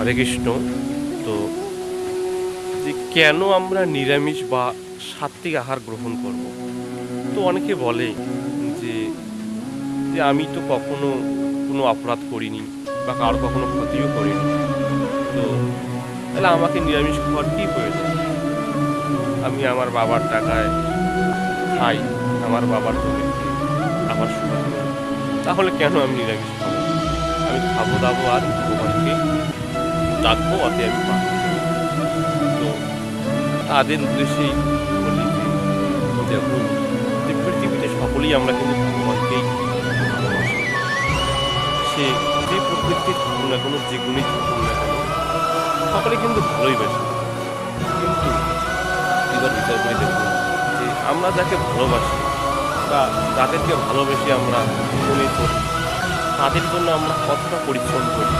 হরে কৃষ্ণ। তো যে কেন আমরা নিরামিষ বা সাত্বিক আহার গ্রহণ করব? তো অনেকে বলে যে যে আমি তো কখনো কোনো অপরাধ করিনি বা কারও কখনো ক্ষতিও করিনি। তো তাহলে আমাকে নিরামিষ খাওয়ার কী প্রয়োজন? আমি আমার বাবার টাকায় খাই, আমার বাবার জমিতে আমার সময় তাহলে কেন আমি নিরামিষ খাব? আমি খাব দাবো আর ভগবানকে ডাকবো তাদের উদ্দেশ্যেই পৃথিবীতে সকলেই আমরা কিন্তু ভগবানকেই সে যে প্রকৃতির থাকুন না কোনো, যে গুণই থাকুন না সকলে কিন্তু ভালোই বাসে। কিন্তু এবার বিচার করে দেখুন যে, আমরা যাকে ভালোবাসি বা যাদেরকে ভালোবেসে আমরা মনে করি তাদের জন্য আমরা কতটা পরিশ্রম করি।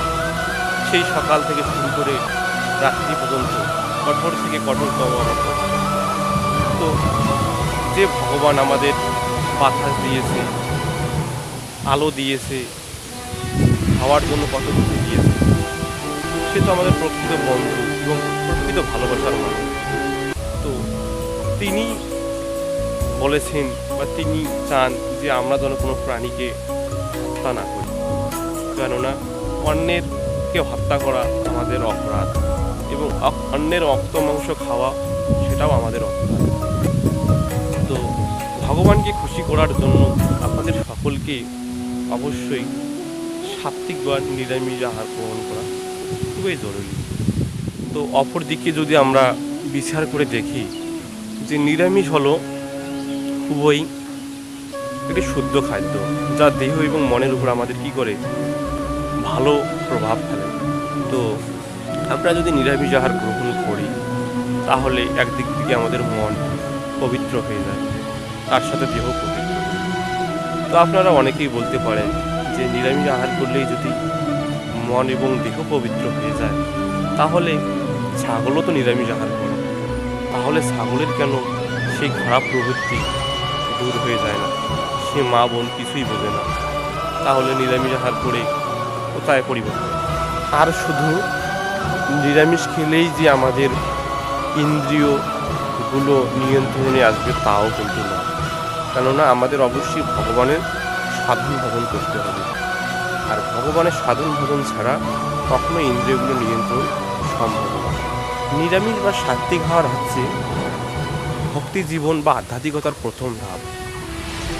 সেই সকাল থেকে শুরু করে রাত্রি পর্যন্ত কঠোর থেকে কঠোরতম আমরা তো যে ভগবান আমাদের বাতাস দিয়েছে, আলো দিয়েছে, খাওয়ার জন্য কত কিছু দিয়েছে, সে তো আমাদের প্রকৃত বন্ধু এবং প্রকৃত ভালোবাসার মানুষ। তো তিনি বলেছেন বা তিনি চান যে আমরা যেন কোনো প্রাণীকে হত্যা না করি। কেননা অন্যের কে হত্যা করা আমাদের অপরাধ এবং অন্যের রক্ত, মাংস খাওয়া, সেটাও আমাদের অপরাধ। তো ভগবানকে খুশি করার জন্য আপনাদের সকলকে অবশ্যই সাত্বিক বা নিরামিষ আহার গ্রহণ করা খুবই জরুরি। তো অপর দিকে যদি আমরা বিচার করে দেখি যে নিরামিষ হলো খুবই একটি শুদ্ধ খাদ্য যা দেহ এবং মনের উপর আমাদের কি করে ভালো প্রভাব ফেলে। তো আমরা যদি নিরামিষ আহার গ্রহণ করি, তাহলে একদিক থেকে আমাদের মন পবিত্র হয়ে যায়, তার সাথে দেহ পবিত্র। তো আপনারা অনেকেই বলতে পারেন যে নিরামিষ আহার করলেই যদি মন এবং দেহ পবিত্র হয়ে যায়, তাহলে ছাগলও তো নিরামিষ আহার করে। তাহলে ছাগলের কেন সেই খারাপ প্রবৃত্তি দূর হয়ে যায় না? সে মা বোন কিছুই বোঝে না। তাহলে নিরামিষ আহার করে কোথায় পরিবর্তন? আর শুধু নিরামিষ খেলেই যে আমাদের ইন্দ্রিয়গুলো নিয়ন্ত্রণে আসবে তাও কিন্তু না। কেননা আমাদের অবশ্যই ভগবানের সাধন ভজন করতে হবে। আর ভগবানের সাধন ভজন ছাড়া কখনো ইন্দ্রিয়গুলো নিয়ন্ত্রণ সম্ভব না। নিরামিষ বা সাত্বিক হওয়ার হচ্ছে ভক্তি জীবন বা আধ্যাত্মিকতার প্রথম ধাপ।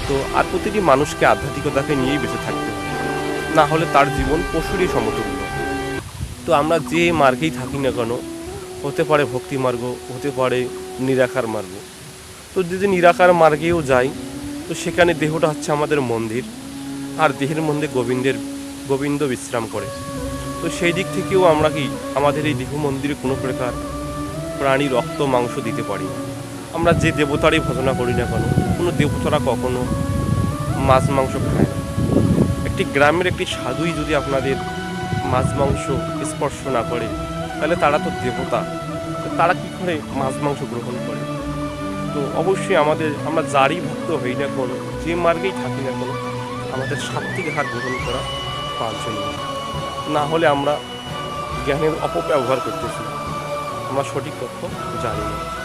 তো আর প্রতিটি মানুষকে আধ্যাত্মিকতাকে নিয়েই বেঁচে থাকতে হবে। না হলে তার জীবন পশুরই সমতুল্য। তো আমরা যে মার্গেই থাকি না কেন, হতে পারে ভক্তি মার্গ, হতে পারে নিরাকার মার্গ। তো যদি নিরাকার মার্গেও যাই, তো সেখানে দেহটা হচ্ছে আমাদের মন্দির, আর দেহের মধ্যে গোবিন্দের, গোবিন্দ বিশ্রাম করে। তো সেই দিক থেকেও আমরা কি আমাদের এই দেহ মন্দিরে কোনো প্রকার প্রাণী, রক্ত, মাংস দিতে পারি আমরা যে দেবতারই ভজনা করি না কেন, কোনো দেবতারা কখনো মাছ, মাংস খায় না। একটি গ্রামের একটি সাধুই যদি আপনাদের মাছ মাংস স্পর্শ না করে, তাহলে তারা তো দেবতা। তারা কি করে মাছ মাংস গ্রহণ করে? তো অবশ্যই আমাদের, আমরা যারই ভক্ত হই না কোনো, যে মার্গেই থাকি না কোনো, আমাদের সাত্বিক আহার গ্রহণ করা বাঞ্ছনীয়। না হলে আমরা জ্ঞানের অপব্যবহার করতেছি। আমরা সঠিক তথ্য জানি না।